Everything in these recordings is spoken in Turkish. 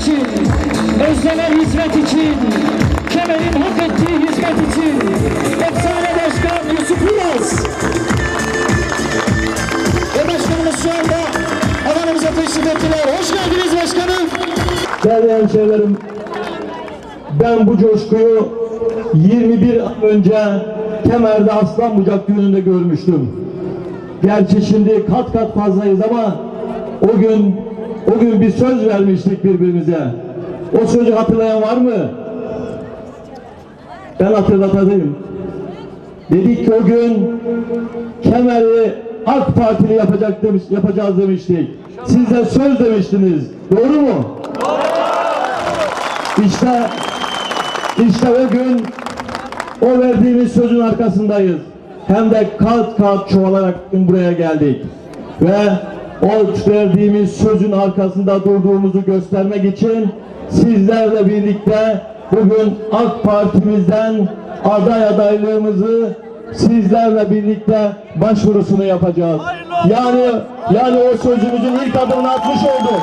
için, özlenen hizmet için, Kemer'in hak ettiği hizmet için, efsane başkan Yusuf Yılmaz. Ve başkanımız şu anda alanımıza teşrif ettiler. Hoş geldiniz başkanım. Değerli hemşehrilerim, ben bu coşkuyu 21 ay önce Kemer'de Aslan Bucak düğününde görmüştüm. Gerçi şimdi kat kat fazlayız ama o gün o gün bir söz vermiştik birbirimize. O sözü hatırlayan var mı? Ben hatırlatayım. Dedik ki o gün Kemer'i AK Partili yapacak demiş, yapacağız demiştik. Siz de söz demiştiniz. Doğru mu? İşte işte o gün o verdiğimiz sözün arkasındayız. Hem de kat kat çoğalarak buraya geldik. Ve o verdiğimiz sözün arkasında durduğumuzu göstermek için sizlerle birlikte bugün AK Parti'mizden aday adaylığımızı sizlerle birlikte başvurusunu yapacağız. Yani yani o sözümüzün ilk adımını atmış olduk.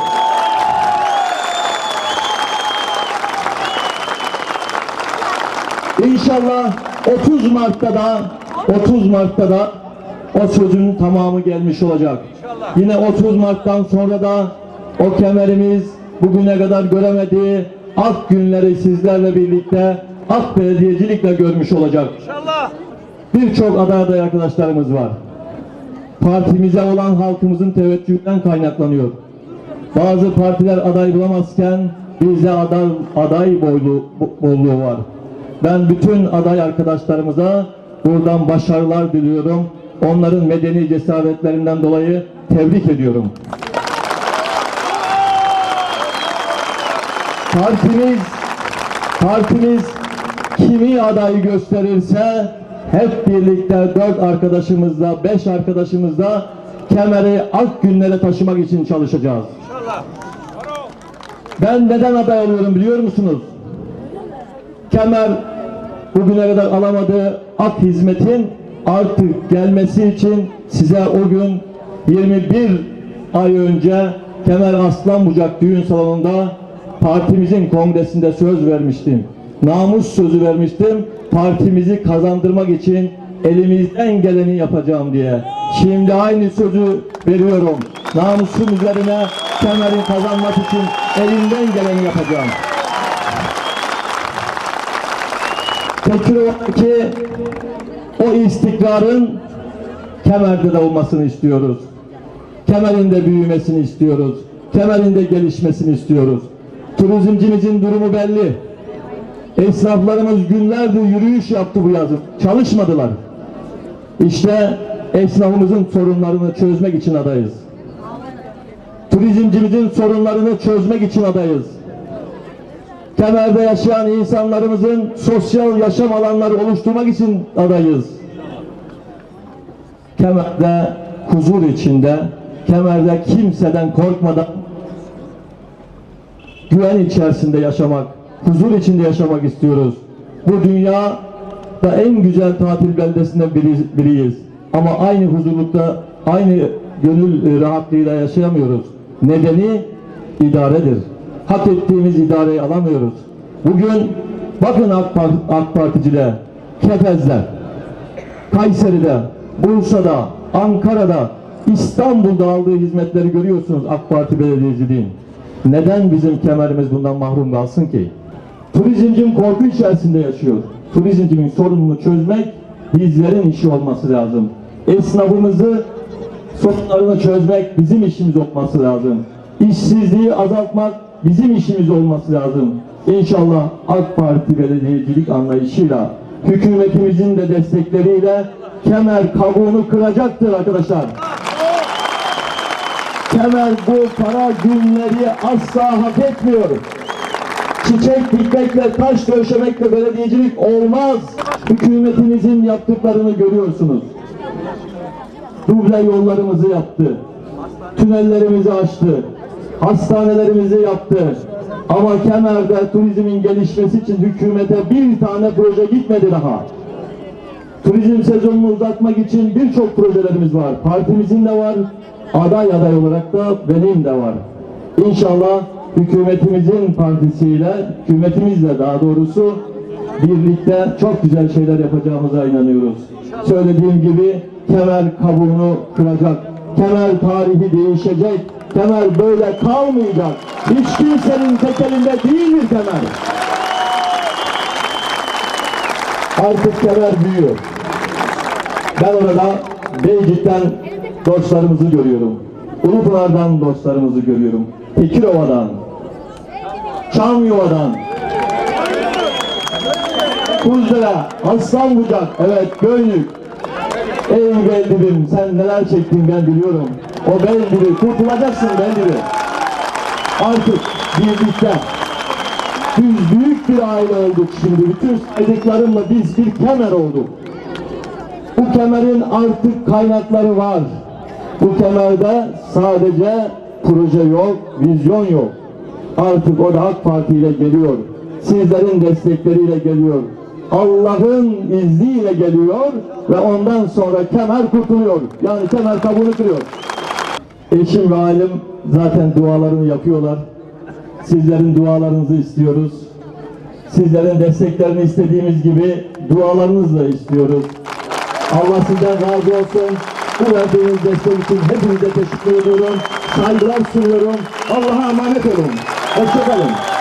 İnşallah 30 Mart'ta da 30 Mart'ta da o sözün tamamı gelmiş olacak. Yine 30 Mart'tan sonra da o kemerimiz bugüne kadar göremediği ak günleri sizlerle birlikte ak belediyecilikle görmüş olacak. Birçok aday aday arkadaşlarımız var. Partimize olan halkımızın teveccühünden kaynaklanıyor. Bazı partiler aday bulamazken bizde aday, aday boylu, bolluğu var. Ben bütün aday arkadaşlarımıza buradan başarılar diliyorum. Onların medeni cesaretlerinden dolayı tebrik ediyorum. Partimiz partimiz kimi adayı gösterirse hep birlikte dört arkadaşımızla, beş arkadaşımızla kemeri ak günlere taşımak için çalışacağız. Ben neden aday oluyorum biliyor musunuz? Kemer bugüne kadar alamadığı ak hizmetin artık gelmesi için size o gün 21 ay önce Kemer Aslan Bucak düğün salonunda partimizin kongresinde söz vermiştim. Namus sözü vermiştim. Partimizi kazandırmak için elimizden geleni yapacağım diye. Şimdi aynı sözü veriyorum. Namusum üzerine Kemer'i kazanmak için elimden geleni yapacağım. Tekrar olarak ki o istikrarın Kemer'de de olmasını istiyoruz. Kemer'in de büyümesini istiyoruz. Kemer'in de gelişmesini istiyoruz. Turizmcimizin durumu belli. Esnaflarımız günlerdir yürüyüş yaptı bu yazın. Çalışmadılar. İşte esnafımızın sorunlarını çözmek için adayız. Turizmcimizin sorunlarını çözmek için adayız. Kemer'de yaşayan insanlarımızın sosyal yaşam alanları oluşturmak için adayız. Kemer'de huzur içinde, Kemer'de kimseden korkmadan güven içerisinde yaşamak, huzur içinde yaşamak istiyoruz. Bu dünya da en güzel tatil beldesinden biri, biriyiz. Ama aynı huzurlukta, aynı gönül rahatlığıyla yaşayamıyoruz. Nedeni idaredir. Hak ettiğimiz idareyi alamıyoruz. Bugün bakın AK, Part AK Particiler, Kepez'de, Kayseri'de, Bursa'da, Ankara'da, İstanbul'da aldığı hizmetleri görüyorsunuz AK Parti belediyeciliğin. Neden bizim kemerimiz bundan mahrum kalsın ki? Turizmcim korku içerisinde yaşıyor. Turizmcimin sorununu çözmek bizlerin işi olması lazım. Esnafımızı sorunlarını çözmek bizim işimiz olması lazım. İşsizliği azaltmak bizim işimiz olması lazım. İnşallah AK Parti belediyecilik anlayışıyla hükümetimizin de destekleriyle kemer kabuğunu kıracaktır arkadaşlar. Kemer bu para günleri asla hak etmiyor. Çiçek dikmekle, taş döşemekle belediyecilik olmaz. Hükümetimizin yaptıklarını görüyorsunuz. Duble yollarımızı yaptı. Tünellerimizi açtı. Hastanelerimizi yaptı. Ama Kemer'de turizmin gelişmesi için hükümete bir tane proje gitmedi daha. Turizm sezonunu uzatmak için birçok projelerimiz var. Partimizin de var. Aday aday olarak da benim de var. İnşallah hükümetimizin partisiyle, hükümetimizle daha doğrusu birlikte çok güzel şeyler yapacağımıza inanıyoruz. Söylediğim gibi kemer kabuğunu kıracak, kemer tarihi değişecek, kemer böyle kalmayacak. Hiç kimsenin tek elinde değildir kemer. Artık kemer büyüyor. Ben orada Beycik'ten dostlarımızı görüyorum. Ulupınar'dan dostlarımızı görüyorum. Tekirova'dan, Çamyova'dan, Kuzdere, Aslanbucak, evet Göynük. Ey Beldibim sen neler çektin ben biliyorum. O Beldibi kurtulacaksın Beldibi. Artık birlikte biz büyük bir aile olduk şimdi. Bütün saydıklarımla biz bir kemer olduk. Bu kemerin artık kaynakları var. Bu kemerde sadece proje yok, vizyon yok. Artık o da AK Parti ile geliyor. Sizlerin destekleriyle geliyor. Allah'ın izniyle geliyor ve ondan sonra kemer kurtuluyor. Yani kemer kabuğunu kırıyor. Eşim ve ailem zaten dualarını yapıyorlar. Sizlerin dualarınızı istiyoruz. Sizlerin desteklerini istediğimiz gibi dualarınızla istiyoruz. Allah sizden razı olsun. Bu verdiğiniz destek için hepinize teşekkür ediyorum. Saygılar sunuyorum. Allah'a emanet olun. Hoşçakalın.